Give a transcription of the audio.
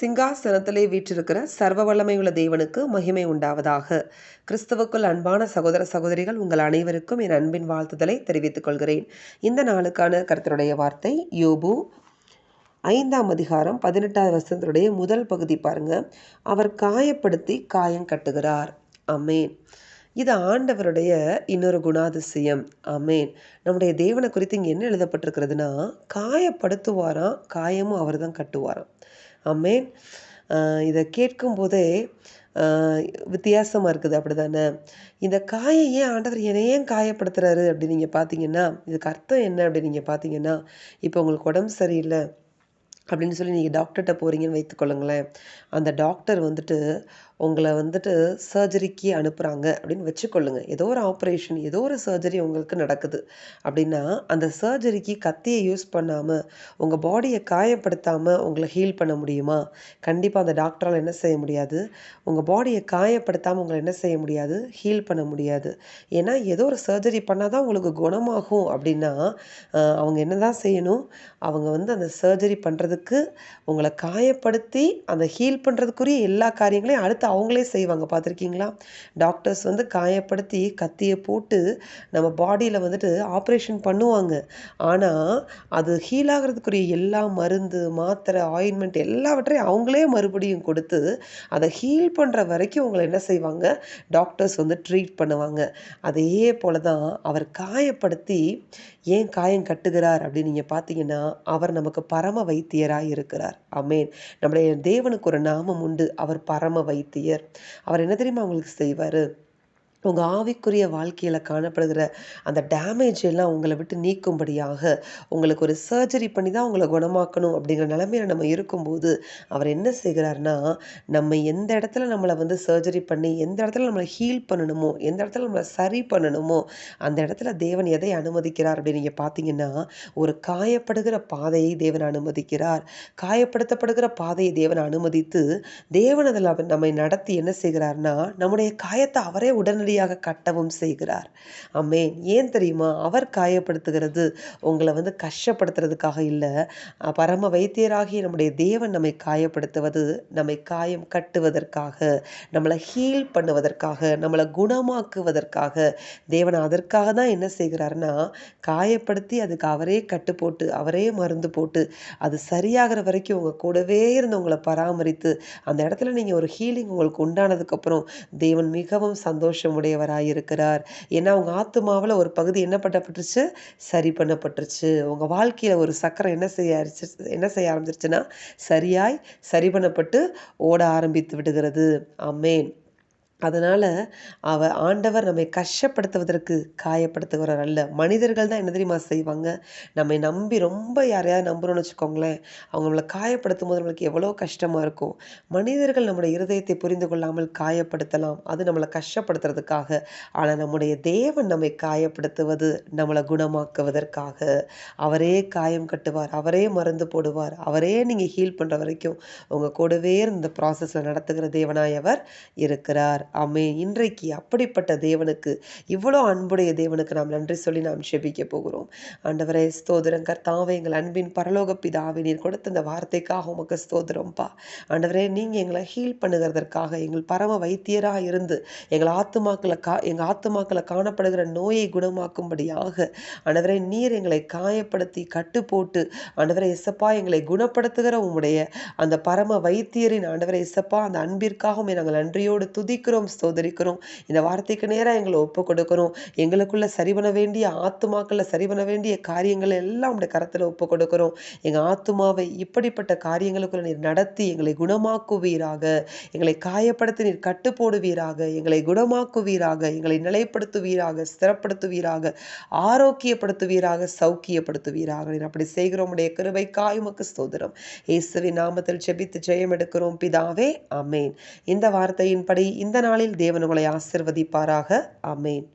சிங்காசனத்திலே வீற்றிருக்கிற சர்வ வல்லமையுள்ள தேவனுக்கு மகிமை உண்டாவதாக. கிறிஸ்துவுக்குள் அன்பான சகோதர சகோதரிகள் உங்கள் அனைவருக்கும் என் அன்பின் வாழ்த்துதலை தெரிவித்துக் கொள்கிறேன். இந்த நாளுக்கான கருத்தருடைய வார்த்தை யோபு ஐந்தாம் அதிகாரம் பதினெட்டாவது வருஷத்தினுடைய முதல் பகுதி பாருங்க. அவர் காயப்படுத்தி காயம் கட்டுகிறார். அமேன் இது ஆண்டவருடைய இன்னொரு குணாதிசயம். அமேன் நம்முடைய தேவனை குறித்து இங்கே என்ன எழுதப்பட்டிருக்கிறதுனா காயப்படுத்துவாராம் காயமும் அவர் தான் கட்டுவாராம். அம்மேன் இதை கேட்கும்போதே வித்தியாசமாக இருக்குது அப்படி தானே இந்த காயை ஏன் ஆண்டவர் என்னை ஏன் காயப்படுத்துகிறாரு அப்படின்னு நீங்கள் பார்த்தீங்கன்னா இதுக்கு அர்த்தம் என்ன அப்படின்னு நீங்கள் பார்த்தீங்கன்னா இப்போ உங்களுக்கு உடம்பு சரியில்லை அப்படின்னு சொல்லி நீங்கள் டாக்டர்கிட்ட போகிறீங்கன்னு வைத்துக்கொள்ளுங்களேன் அந்த டாக்டர் வந்துட்டு உங்களை வந்துட்டு சர்ஜரிக்கு அனுப்புகிறாங்க அப்படின்னு வச்சுக்கொள்ளுங்க. ஏதோ ஒரு ஆப்ரேஷன் ஏதோ ஒரு சர்ஜரி உங்களுக்கு நடக்குது அப்படின்னா அந்த சர்ஜரிக்கு கத்தியை யூஸ் பண்ணாமல் உங்கள் பாடியை காயப்படுத்தாமல் உங்களை ஹீல் பண்ண முடியுமா? கண்டிப்பாக அந்த டாக்டரால் என்ன செய்ய முடியாது. உங்கள் பாடியை காயப்படுத்தாமல் உங்களை என்ன செய்ய முடியாது? ஹீல் பண்ண முடியாது. ஏன்னா ஏதோ ஒரு சர்ஜரி பண்ணால் தான் உங்களுக்கு குணமாகும் அப்படின்னா அவங்க என்ன தான் செய்யணும்? அவங்க வந்து அந்த சர்ஜரி பண்ணுறதுக்கு உங்களை காயப்படுத்தி அந்த ஹீல் பண்ணுறதுக்குரிய எல்லா காரியங்களையும் அடுத்த அவங்களே செய்வாங்க. பார்த்துருக்கீங்களா? டாக்டர்ஸ் வந்து காயப்படுத்தி கத்தியை போட்டு நம்ம பாடியில் வந்துட்டு ஆப்ரேஷன் பண்ணுவாங்க. ஆனால் அது ஹீல் ஆகிறதுக்குரிய எல்லா மருந்து மாத்திரை ஆயின்மெண்ட் எல்லாவற்றையும் அவங்களே மறுபடியும் கொடுத்து அதை ஹீல் பண்ணுற வரைக்கும் உங்களை என்ன செய்வாங்க? டாக்டர்ஸ் வந்து ட்ரீட் பண்ணுவாங்க. அதே போல தான் அவர் காயப்படுத்தி ஏன் காயம் கட்டுகிறார் அப்படின்னு நீங்கள் பார்த்தீங்கன்னா அவர் நமக்கு பரம வைத்தியராக இருக்கிறார் அமேன் நம்முடைய தேவனுக்கு ஒரு நாமம் உண்டு. அவர் பரம வைத்தியர். அவர் என்ன தெரியுமா அவங்களுக்கு செய்வார்? உங்கள் ஆவிக்குரிய வாழ்க்கையில் காணப்படுகிற அந்த டேமேஜ் எல்லாம் உங்களை விட்டு நீக்கும்படியாக உங்களுக்கு ஒரு சர்ஜரி பண்ணி தான் உங்களை குணமாக்கணும் அப்படிங்கிற நிலமையில நம்ம இருக்கும்போது அவர் என்ன செய்கிறார்னா நம்ம எந்த இடத்துல நம்மளை வந்து சர்ஜரி பண்ணி எந்த இடத்துல நம்மளை ஹீல் பண்ணணுமோ எந்த இடத்துல நம்மளை சரி பண்ணணுமோ அந்த இடத்துல தேவன் எதை அனுமதிக்கிறார் அப்படின்னு நீங்கள் பார்த்தீங்கன்னா ஒரு காயப்படுகிற பாதையை தேவன் அனுமதிக்கிறார். காயப்படுத்தப்படுகிற பாதையை தேவன் அனுமதித்து தேவன் அதில் நம்மை நடத்தி என்ன செய்கிறார்னா நம்முடைய காயத்தை அவரே உடனடி உடனடியாக கட்டவும் செய்கிறார். அம்மேன். ஏன் தெரியுமா? அவர் காயப்படுத்துகிறது உங்களை வந்து கஷ்டப்படுத்துறதுக்காக இல்லை. பரம வைத்தியராகிய நம்முடைய தேவன் நம்மை காயப்படுத்துவது நம்மை காயம் கட்டுவதற்காக நம்மளை ஹீல் பண்ணுவதற்காக நம்மளை குணமாக்குவதற்காக. தேவன் அதற்காக தான் என்ன செய்கிறாருன்னா காயப்படுத்தி அதுக்கு அவரே கட்டு போட்டு அவரே மருந்து போட்டு அது சரியாகிற வரைக்கும் உங்கள் கூடவே இருந்து உங்களை பராமரித்து அந்த இடத்துல நீங்கள் ஒரு ஹீலிங் உங்களுக்கு உண்டானதுக்கப்புறம் தேவன் மிகவும் சந்தோஷம் உடையவராயிருக்கிறார். ஏன்னா அவங்க ஆத்மாவில் ஒரு பகுதி என்ன பண்ணப்பட்டுருச்சு? சரி பண்ணப்பட்டுருச்சு. உங்கள் வாழ்க்கையில் ஒரு சக்கரம் என்ன செய்ய என்ன செய்ய ஆரம்பிச்சிருச்சுன்னா சரியாய் சரி பண்ணப்பட்டு ஓட ஆரம்பித்து விடுகிறது. அம்மேன். அதனால் அவ ஆண்டவர் நம்மை கஷ்டப்படுத்துவதற்கு காயப்படுத்துகிறவர் அல்ல. மனிதர்கள் தான் என்ன தெரியுமா செய்வாங்க? நம்மை நம்பி ரொம்ப யாரையாவது நம்புகிறோன்னு வச்சுக்கோங்களேன் அவங்க நம்மளை காயப்படுத்தும் போது நம்மளுக்கு எவ்வளோ கஷ்டமாக இருக்கும். மனிதர்கள் நம்முடைய இருதயத்தை புரிந்து கொள்ளாமல் காயப்படுத்தலாம். அது நம்மளை கஷ்டப்படுத்துறதுக்காக. ஆனால் நம்முடைய தேவன் நம்மை காயப்படுத்துவது நம்மளை குணமாக்குவதற்காக. அவரே காயம் கட்டுவார் அவரே மருந்து போடுவார் அவரே நீங்கள் ஹீல் பண்ணுற வரைக்கும் உங்கள் கூடவே இந்த ப்ராசஸில் நடத்துகிற தேவனாயவர் அவர் இருக்கிறார். ஆமே இன்றைக்கு அப்படிப்பட்ட தேவனுக்கு இவ்வளோ அன்புடைய தேவனுக்கு நாம் நன்றி சொல்லி நாம் செபிக்க போகிறோம். ஆண்டவரே ஸ்தோதிரம் கர்த்தாவே எங்கள் அன்பின் பரலோக பிதாவை நீர் கொடுத்த இந்த வார்த்தைக்காக உமக்கு ஸ்தோதிரம்ப்பா ஆண்டவரே நீங்கள் எங்களை ஹீல் பண்ணுகிறதற்காக எங்கள் பரம வைத்தியராக இருந்து எங்கள் ஆத்துமாக்களை கா எங்கள் ஆத்துமாக்களை காணப்படுகிற நோயை குணமாக்கும்படியாக ஆண்டவரே நீர் எங்களை காயப்படுத்தி கட்டு போட்டு ஆண்டவரே எசப்பா எங்களை குணப்படுத்துகிற உம்முடைய அந்த பரம வைத்தியரின் ஆண்டவரை எசப்பா அந்த அன்பிற்காகவும் நாங்கள் நன்றியோடு துதிக்கிறோம். துதிக்கிறோம் ஸ்தோதரிக்கிறோம். இந்த வார்த்தைக்கு நேராக எங்களை ஒப்பு கொடுக்கிறோம். எங்களுக்குள்ள சரி பண்ண வேண்டிய ஆத்துமாக்களில் சரி பண்ண வேண்டிய காரியங்களை எல்லாம் உடைய கரத்தில் ஒப்பு கொடுக்கிறோம். எங்கள் ஆத்துமாவை இப்படிப்பட்ட காரியங்களுக்குள்ள நீர் நடத்தி எங்களை குணமாக்குவீராக. எங்களை காயப்படுத்தி நீர் கட்டுப்போடுவீராக. எங்களை குணமாக்குவீராக. எங்களை நிலைப்படுத்துவீராக. ஸ்திரப்படுத்துவீராக. ஆரோக்கியப்படுத்துவீராக. சௌக்கியப்படுத்துவீராக. நீர் அப்படி செய்கிறோம். உடைய கிருபை காயுமக்கு ஸ்தோதிரம் இயேசுவின் நாமத்தில் செபித்து ஜெயம் எடுக்கிறோம் பிதாவே அமேன் இந்த வார்த்தையின்படி இந்த நாளில் தேவன் உங்களை ஆசிர்வதிப்பாராக. அமேன்